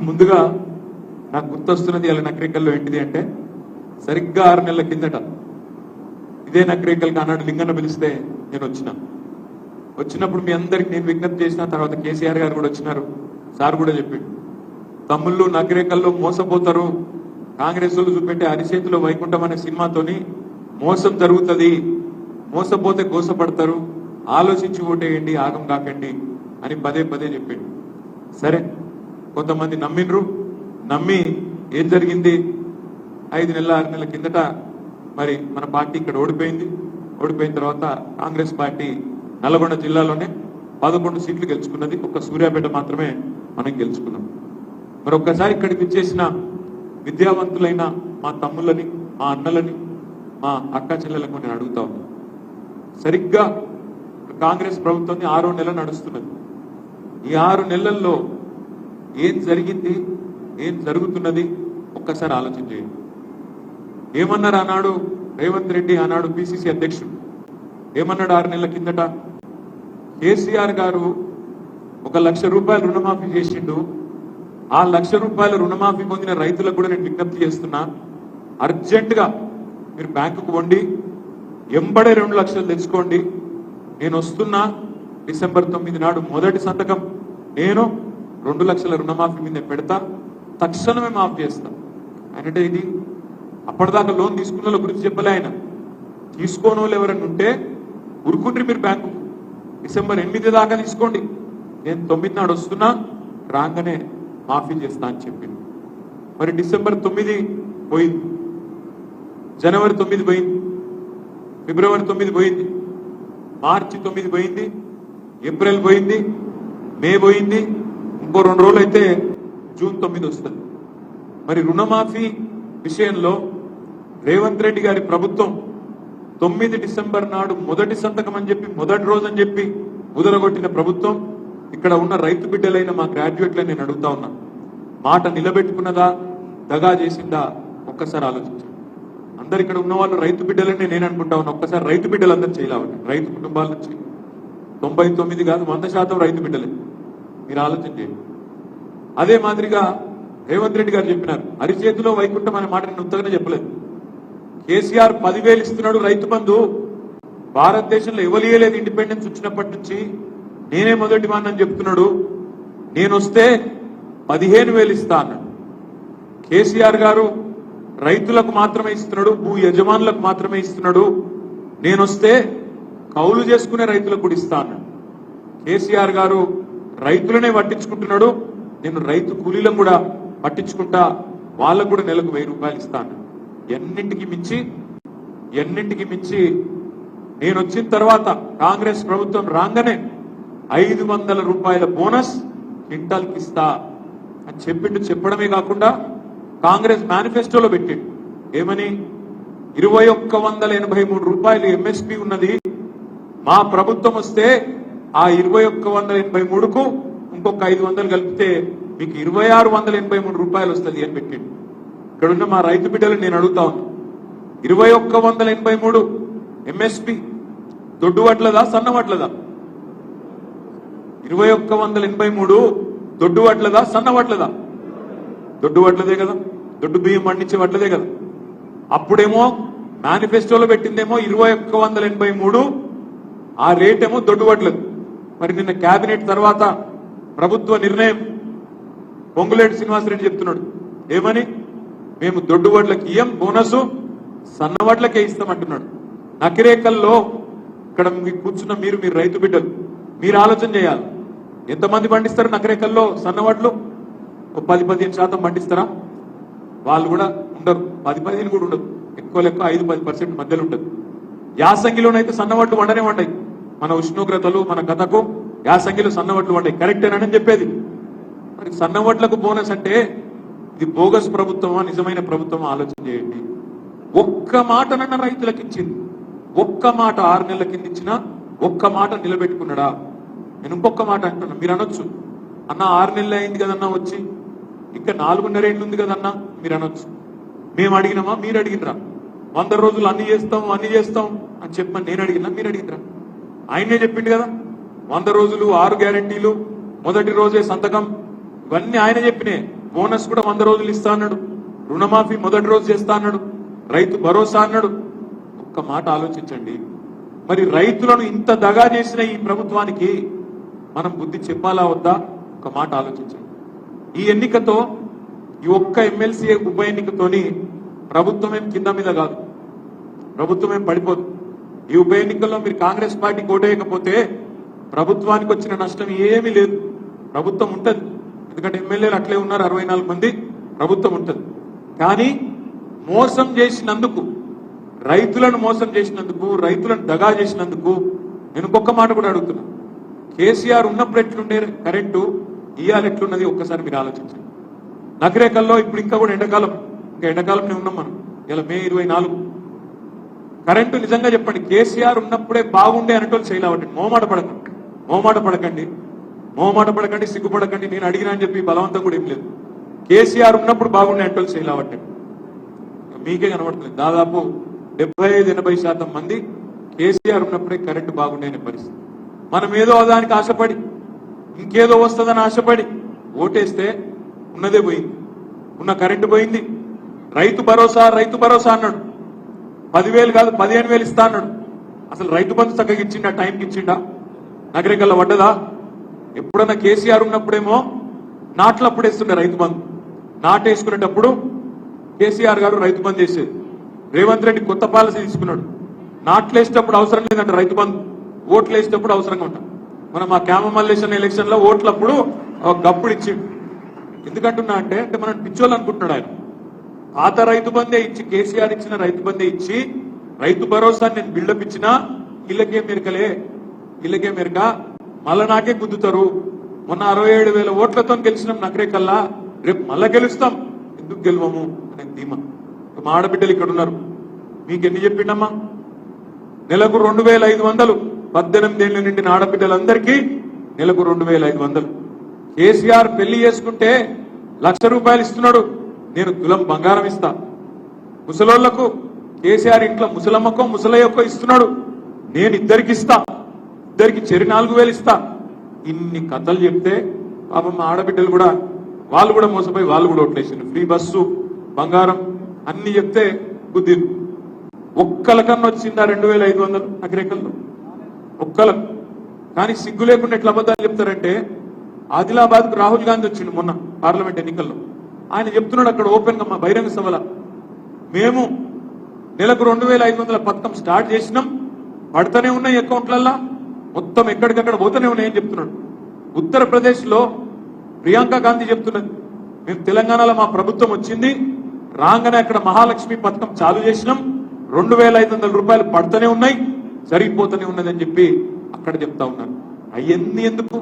ముందుగా నాకు గుర్తొస్తున్నది అలా నకరికల్లో ఏంటిది అంటే సరిగ్గా ఆరు నెలల కిందట ఇదే నకరికల్కి ఆనాడు లింగన్న పిలిస్తే నేను వచ్చిన. వచ్చినప్పుడు మీ అందరికి నేను విజ్ఞప్తి చేసిన తర్వాత కేసీఆర్ గారు కూడా వచ్చినారు. సార్ కూడా చెప్పిండు. తమ్ముళ్ళు నగరేకల్లో మోసపోతారు. కాంగ్రెస్ వాళ్ళు చూపెట్టే అరిచేతిలో వైకుంఠం అనే సినిమాతోని మోసం జరుగుతుంది. మోసపోతే కోసపడతారు ఆలోచించి ఓటేయండి ఆగం కాకండి అని పదే పదే చెప్పిండు. సరే కొంతమంది నమ్మిండ్రు. నమ్మి ఏం జరిగింది? ఐదు నెలల ఆరు నెలల కిందట మరి మన పార్టీ ఇక్కడ ఓడిపోయింది. ఓడిపోయిన తర్వాత కాంగ్రెస్ పార్టీ నల్గొండ జిల్లాలోనే పదకొండు సీట్లు గెలుచుకున్నది. ఒక్క సూర్యాపేట మాత్రమే మనం గెలుచుకున్నాం. మరి ఒక్కసారి ఇక్కడికి ఇచ్చేసిన విద్యావంతులైన మా తమ్ముళ్ళని మా అన్నలని మా అక్క చెల్లెలకు నేను అడుగుతా ఉన్నా. సరిగ్గా కాంగ్రెస్ ప్రభుత్వం ఆరో నెల నడుస్తున్నది. ఈ ఆరు నెలల్లో ఏం జరిగింది? ఏం జరుగుతున్నది? ఒక్కసారి ఆలోచన చేయండి. ఏమన్నారు ఆనాడు? రేవంత్ రెడ్డి ఆనాడు పిసిసి అధ్యక్షుడు. ఏమన్నాడు ఆరు నెలల కిందట? కేసీఆర్ గారు ఒక లక్ష రూపాయలు రుణమాఫీ చేసిండు. ఆ లక్ష రూపాయల రుణమాఫీ పొందిన రైతులకు కూడా నేను విజ్ఞప్తి చేస్తున్నా. అర్జెంటుగా మీరు బ్యాంకుకు వండి ఎంబడే రెండు లక్షలు తెచ్చుకోండి. నేను వస్తున్నా డిసెంబర్ తొమ్మిది నాడు మొదటి సంతకం. నేను రెండు లక్షల రుణమాఫీ మీద పెడతా తక్షణమే మాఫ్ చేస్తా. అంటే ఇది అప్పటిదాకా లోన్ తీసుకున్న గురించి చెప్పలే ఆయన. తీసుకోని వాళ్ళు ఎవరైనా ఉంటే ఉరుకుండ్రి మీరు బ్యాంకు. డిసెంబర్ ఎనిమిది దాకా తీసుకోండి. నేను తొమ్మిది నాడు వస్తున్నా రాగానే మాఫీ చేస్తా అని చెప్పింది మరి డిసెంబర్ తొమ్మిది పోయింది. జనవరి తొమ్మిది పోయింది. ఫిబ్రవరి తొమ్మిది పోయింది. మార్చి తొమ్మిది పోయింది. ఏప్రిల్ పోయింది. మే పోయింది. ఇంకో రెండు రోజులు అయితే జూన్ తొమ్మిది వస్తుంది. మరి రుణమాఫీ విషయంలో రేవంత్ రెడ్డి గారి ప్రభుత్వం తొమ్మిది డిసెంబర్ నాడు మొదటి సంతకం అని చెప్పి మొదటి రోజు అని చెప్పి ముదలగొట్టిన ప్రభుత్వం ఇక్కడ ఉన్న రైతు బిడ్డలైన మా గ్రాడ్యుయేట్లని నేను అడుగుతా ఉన్నా. మాట నిలబెట్టుకున్నదా దగా చేసిందా? ఒక్కసారి ఆలోచించండి. అందరు ఇక్కడ ఉన్న వాళ్ళు రైతు బిడ్డలని నేను అనుకుంటా ఉన్నా. ఒక్కసారి రైతు బిడ్డలందరూ చేయాలి రైతు కుటుంబాల నుంచి తొంభై తొమ్మిది కాదు వంద శాతం రైతు బిడ్డలే. మీరు ఆలోచించండి అదే మాదిరిగా రేవంత్ రెడ్డి గారు చెప్పినారు అరిచేతిలో వైకుంఠం అనే మాట నేను ఉత్తగానే చెప్పలేదు. కేసీఆర్ పదివేలు ఇస్తున్నాడు రైతు బంధు భారతదేశంలో ఇవ్వలేదు ఇండిపెండెన్స్ వచ్చినప్పటి నుంచి నేనే మొదటి వాడిని చెప్తున్నాడు. నేను వస్తే పదిహేను వేలు ఇస్తా అన్నాడు. కేసీఆర్ గారు రైతులకు మాత్రమే ఇస్తున్నాడు భూ యజమానులకు మాత్రమే ఇస్తున్నాడు. నేను వస్తే కౌలు చేసుకునే రైతులకు కూడా ఇస్తా అన్నాడు. కేసీఆర్ గారు రైతులనే పట్టించుకుంటున్నాడు నేను రైతు కూలీలను కూడా పట్టించుకుంటా వాళ్ళకు కూడా నెలకు వెయ్యి రూపాయలు ఇస్తాను. ఎన్నింటికి మించి ఎన్నింటికి మించి నేను వచ్చిన తర్వాత కాంగ్రెస్ ప్రభుత్వం రాగానే ఐదు వందల రూపాయల బోనస్ క్వింటాల్కి ఇస్తా అని చెప్పిండు. చెప్పడమే కాకుండా కాంగ్రెస్ మేనిఫెస్టోలో పెట్టిండు. ఏమని? ఇరవై ఒక్క వందల ఎనభై మూడు రూపాయలు ఎంఎస్పి ఉన్నది. మా ప్రభుత్వం వస్తే ఆ ఇరవై ఒక్క వందల ఎనభై మూడుకు ఇంకొక ఐదు వందలు కలిపితే మీకు ఇరవై ఆరు వందల ఎనభై మూడు రూపాయలు వస్తుంది అని పెట్టిండు. ఇక్కడున్న మా రైతు బిడ్డలు నేను అడుగుతా ఉన్నా. ఇరవై ఒక్క వందల ఎనభై మూడు ఎంఎస్పి దొడ్డు వడ్లదా సన్న వడ్లదా ఇరవై ఒక్క వందల ఎనభై మూడు దొడ్డు వడ్లదా సన్న వడ్లదా దొడ్డు వడ్లదే కదా. దొడ్డు బియ్యం పండించే వడ్లదే కదా. అప్పుడేమో మేనిఫెస్టోలో పెట్టిందేమో ఇరవై ఒక్క వందల ఎనభై మూడు ఆ రేట్ ఏమో దొడ్డు వడ్లది మరి నిన్న కేబినెట్ తర్వాత ప్రభుత్వ నిర్ణయం. పొంగులేటి శ్రీనివాసరెడ్డి చెప్తున్నాడు. ఏమని? మేము దొడ్డు వడ్లకి ఇయ్యం బోనస్ సన్నవాట్లకే ఇస్తామంటున్నాడు. నకిరేకల్లో ఇక్కడ మీకు కూర్చున్న మీరు మీరు రైతు బిడ్డలు మీరు ఆలోచన చేయాలి. ఎంతమంది పండిస్తారు నకరేకల్లో సన్నవడ్లు ఓ పది పదిహేను శాతం పండిస్తారా? వాళ్ళు కూడా ఉండరు. పది పదిహేను కూడా ఉండదు. ఎక్కువ లెక్క ఐదు పది పర్సెంట్ మధ్యలో ఉంటుంది. యాసంగిలోనైతే సన్నవాట్లు వండనే వండాయి. మన ఉష్ణోగ్రతలు మన కథకు యాసంగిలో సన్నవడ్లు వండాయి కరెక్టేనని చెప్పేది. మరి సన్నవట్లకు బోనస్ అంటే ఇది బోగస్ ప్రభుత్వమా నిజమైన ప్రభుత్వమా ఆలోచన చేయండి. ఒక్క మాటనన్న రైతులకు ఇచ్చింది. ఒక్క మాట ఆరు నెలల కింద ఇచ్చినా ఒక్క మాట నిలబెట్టుకున్నాడా? నేను ఇంకొక మాట అంటున్నా మీరు అనొచ్చు. అన్న ఆరు నెలలు అయింది కదన్నా వచ్చి ఇంకా నాలుగున్నర ఏళ్ళు ఉంది కదన్నా మీరు అనొచ్చు. మేము అడిగినామా? మీరు అడిగినరా? వంద రోజులు అన్ని చేస్తాం అన్ని చేస్తాం అని చెప్పమని నేను అడిగినా మీరు అడిగినరా? ఆయనే చెప్పిండు కదా. వంద రోజులు ఆరు గ్యారంటీలు మొదటి రోజే సంతకం. ఇవన్నీ ఆయన చెప్పినే. బోనస్ కూడా వంద రోజులు ఇస్తా అన్నాడు. రుణమాఫీ మొదటి రోజు చేస్తా అన్నాడు. రైతు భరోసా అన్నాడు. ఒక్క మాట ఆలోచించండి. మరి రైతులను ఇంత దగా చేసిన ఈ ప్రభుత్వానికి మనం బుద్ధి చెప్పాలా వద్దా? ఒక మాట ఆలోచించండి. ఈ ఎన్నికతో ఈ ఒక్క ఎమ్మెల్సీ ఉప ఎన్నికతోని ప్రభుత్వం ఏం కింద మీద కాదు. ప్రభుత్వం ఏం పడిపోదు. ఈ ఉప ఎన్నికల్లో మీరు కాంగ్రెస్ పార్టీ కోటేయకపోతే ప్రభుత్వానికి వచ్చిన నష్టం ఏమీ లేదు. ప్రభుత్వం ఉంటుంది. ఎందుకంటే ఎమ్మెల్యేలు అట్లే ఉన్నారు అరవై నాలుగు మంది. ప్రభుత్వం ఉంటుంది. కానీ మోసం చేసినందుకు రైతులను మోసం చేసినందుకు రైతులను దగా చేసినందుకు నేను ఇంకొక మాట కూడా అడుగుతున్నా. కేసీఆర్ ఉన్నప్పుడు ఎట్లుండే కరెంటు ఇవాళ ఎట్లున్నది ఒక్కసారి మీరు ఆలోచించండి. నగరేకల్లో ఇప్పుడు ఇంకా కూడా ఎండాకాలం ఇంకా ఎండాకాలంనే ఉన్నాం మనం. ఇలా మే ఇరవై నాలుగు. కరెంటు నిజంగా చెప్పండి కేసీఆర్ ఉన్నప్పుడే బాగుండే అనేటోళ్ళు చేయలేవండి మోమాట పడకండి. మోమాట పడకండి. మోమాట పడకండి సిగ్గుపడకండి. నేను అడిగినా అని చెప్పి బలవంతం కూడా ఏం లేదు. కేసీఆర్ ఉన్నప్పుడు బాగుండే అనేటోళ్ళు చేయలేవట్టండి మీకే కనబడుతుంది దాదాపు డెబ్బై ఐదు ఎనభై శాతం మంది కేసీఆర్ ఉన్నప్పుడే కరెంటు బాగుండే అనే పరిస్థితి. మనం ఏదో దానికి ఆశపడి ఇంకేదో వస్తుందని ఆశపడి ఓటేస్తే ఉన్నదే పోయింది. ఉన్న కరెంటు పోయింది. రైతు భరోసా రైతు భరోసా అన్నాడు. పదివేలు కాదు పదిహేను వేలు ఇస్తా అన్నాడు. అసలు రైతు బంధు చక్కగా ఇచ్చిండా టైంకి ఇచ్చిండా? నగరికల్లో పడ్డదా? ఎప్పుడన్నా కేసీఆర్ ఉన్నప్పుడేమో నాట్లప్పుడు వేస్తుండే రైతు బంధు. నాటేసుకునేటప్పుడు కేసీఆర్ గారు రైతు బంధు చేసేది. రేవంత్ రెడ్డి కొత్త పాలసీ తీసుకున్నాడు. నాట్లు వేసేటప్పుడు అవసరం లేదంట రైతు బంధు. ఓట్లు వేసేటప్పుడు అవసరంగా ఉంటాం. మనం ఆ క్యామ మల్లేషన్ ఎలక్షన్లో ఓట్లప్పుడు ఒక గప్పుడు ఇచ్చిండు. ఎందుకంటున్నా అంటే అంటే మనం పిచ్చోళ్ళు అనుకుంటున్నాడు ఆయన. పాత రైతు బందే ఇచ్చి కేసీఆర్ ఇచ్చిన రైతు బందే ఇచ్చి రైతు భరోసా నేను బిల్డప్ ఇచ్చినా ఇళ్ళకే మెరకలే ఇళ్ళకే మెరక మళ్ళా నాకే గుద్దుతారు. మొన్న అరవై ఏడు వేల ఓట్లతో గెలిచినాం నగరేకల్లా రేపు మళ్ళా గెలుస్తాం. ఎందుకు గెలవము? అనే ధీమా. మా ఆడబిడ్డలు ఇక్కడ ఉన్నారు. మీకు ఎన్ని చెప్పిండమ్మా? నెలకు రెండు వేల ఐదు వందలు. పద్దెనిమిది ఏళ్ళ నిండిన ఆడబిడ్డలందరికీ నెలకు రెండు వేల ఐదు వందలు. కేసీఆర్ పెళ్ళి చేసుకుంటే లక్ష రూపాయలు ఇస్తున్నాడు. నేను తులం బంగారం ఇస్తా. ముసలోళ్ళకు కేసీఆర్ ఇంట్లో ముసలమ్మకో ముసలయ్యకో ఇస్తున్నాడు. నేను ఇద్దరికి ఇస్తా ఇద్దరికి చెరి నాలుగు వేలు ఇస్తా. ఇన్ని కథలు చెప్తే పాపం మా ఆడబిడ్డలు కూడా వాళ్ళు కూడా మోసపోయి వాళ్ళు కూడా ఓట్లేసిండ్రు. ఫ్రీ బస్సు బంగారం అన్ని చెప్తే బుద్ధి ఒక్కలకన్నా వచ్చిందా రెండు వేల ఐదు వందలు నగరేకల్లో ఒక్కలకు కానీ సిగ్గు లేకుండా ఎట్లా అబద్ధాలు చెప్తారంటే ఆదిలాబాద్కు రాహుల్ గాంధీ వచ్చిండు మొన్న పార్లమెంట్ ఎన్నికల్లో. ఆయన చెప్తున్నాడు అక్కడ ఓపెన్గా మా బహిరంగ సభల. మేము నెలకు రెండు వేల ఐదు వందల పథకం స్టార్ట్ చేసినాం పడతానే ఉన్నాయి అకౌంట్లల్లో. మొత్తం ఎక్కడికక్కడ పోతూనే ఉన్నాయని చెప్తున్నాడు. ఉత్తరప్రదేశ్లో ప్రియాంక గాంధీ చెప్తున్నది మేము తెలంగాణలో మా ప్రభుత్వం వచ్చింది రాగానే అక్కడ మహాలక్ష్మి పథకం చాలు చేసినాం రెండు వేల ఐదు వందల రూపాయలు పడుతూనే ఉన్నాయి సరిపోతూనే ఉన్నదని చెప్పి అక్కడ చెప్తా ఉన్నాను అవన్నీ ఎందుకు?